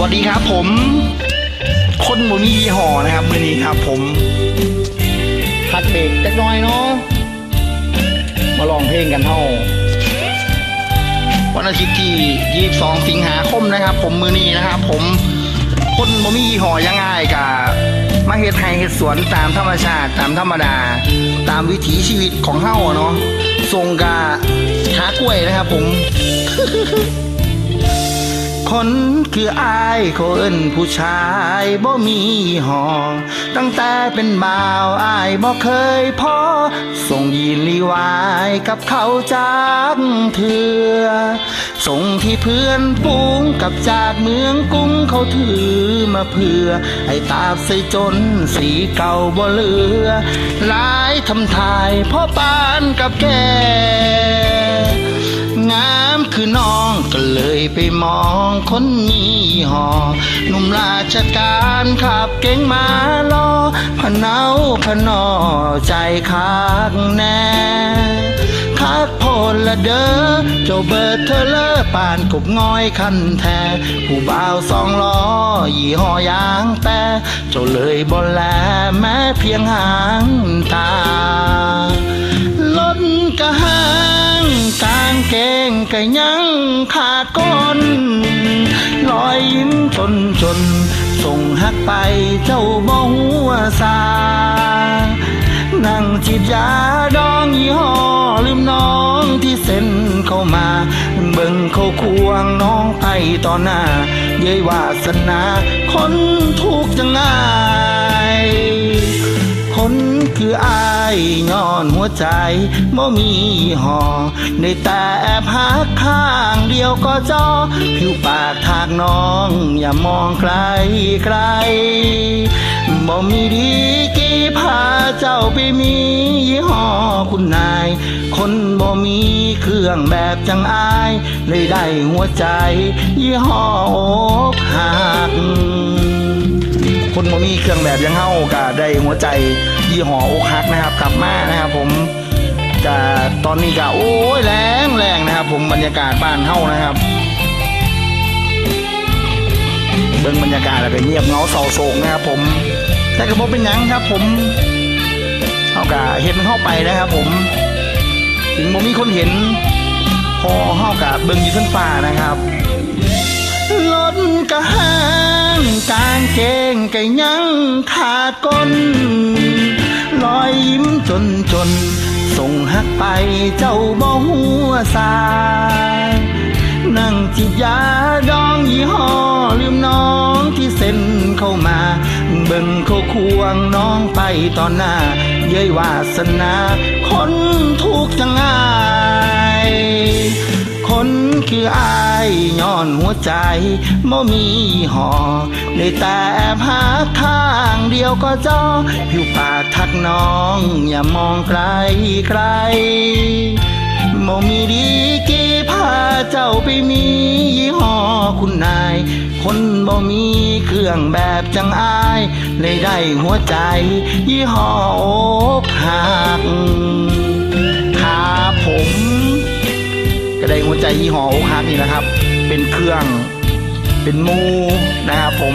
วัสดีครับ ผมคนบ่มียี่ห้อนะครับมือนี้ครับ ผมพักเบรกจักน้อยเนาะมาลองเพลงกันเท่าวันอาทิตย์ที่ 22 สิงหาคมนะครับ ผมมือนี้นะครับ ผมคนบ่มียี่ห้อยังไงกับมาเฮ็ดไฮเฮ็ดสวนตามธรรมชาติตามธรรมดา ตามวิถีชีวิตของเฮาเนาะทรงกาหากล้วยนะครับ ผม คนคืออายเขาเอิ้นผู้ชายบ่มีหอ ตั้งแต่เป็นบ่าวอายบ่เคยพอ ส่งยีนลีวายกับเขาจากเถือ ส่งที่เพื่อนปุงกับจากเมืองกรุงเขาถือมาเพื่อ ให้ตาบใส่จนสีเก่าบ่เหลือหลายทำทายพ่อปานกับแก งามคือน้องก็เลยไปมองคนมีหอหนุ่มราชการขับเก่งมาลอพะเนาพะนอใจคักแน่คักโพลละเด้อเจ้าเบิดเธอเลอปานกบง้อยคันแท้ผู้บ่าวสองล้อยี่ห้อยางแต่เจ้าเลยบ่แลแม้เพียงหางตา กยังขาดก้นรอยยิ้มจนจน ส่งหักไปเจ้าบ่หัวซา นั่งจีบยาดองยี่ห้อลืมน้องที่เซ็นเข้ามา เบิ่งเขาควงน้องไปต่อหน้า เย้ยวาสนา คนทุกข์จังไง คนคืออายย้อนหัวใจบ่มีหอในแต่แอบหักข้างเดียวก็จอ ผิวปากทากน้อง อย่ามองไกลไกลบ่มีดีกี่พาเจ้าไปมียี่ห้อคุณนาย คนบ่มีเครื่องแบบจังอาย เลยได้หัวใจ ยี่ห้ออกหัก คนบ่มีเครื่องแบบยังเฮาก็ได้หัวใจยี่ห้อโอกฮักนะครับ กลับมานะครับ ผมจะตอนนี้ก็โอ้ยแรงแรงนะครับ ผมบรรยากาศบ้านเฮานะครับเบิ่งบรรยากาศแล้วก็เงียบเงาเศร้าโศกนะครับ ผมแต่ก็บ่เป็นยังครับ ผมเฮาก็เห็นเข้าไปนะครับ ผม ถึงบ่มีคนเห็นพอเฮาก็เบิ่งอยู่เทั้งฟ้านะครับ รถกะห้างกางเกงกะยังขาดก้นรอยยิ้มจนจน ส่งหักไปเจ้าบ่หัวสายนั่งจิบยาดองยี่ห้อลืมน้องที่เซ็นเข้ามา เบิ่งเขาควงน้องไปตอนหน้า เย้ยวาสนา คนทุกข์จังไง คืออายย้อนหัวใจบ่มีหอในแต่แอบหาข้างเดียวก็จอผิวปากทักน้อง อย่ามองไกลไกลบ่มีดีกี่พาเจ้าไปมียี่ห้อคุณนาย คนบ่มีเครื่องแบบจังอายเลยได้หัวใจ ยี่ห้ออกหักครับผม หัวใจยี่ห้อโอคักนี่นะครับ เป็นเครื่องเป็นมูนะครับ ผม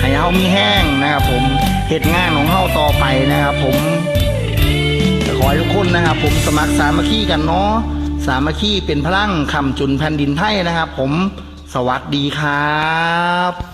ให้เฮามีแห้งนะครับ ผมเหตุงานของเฮาต่อไปนะครับ ผมขอให้ทุกคนนะครับ ผมสมัครสามัคคีกันเนาะสามัคคีเป็นพลังคำจุนแผ่นดินไทยนะครับ ผมสวัสดีครับ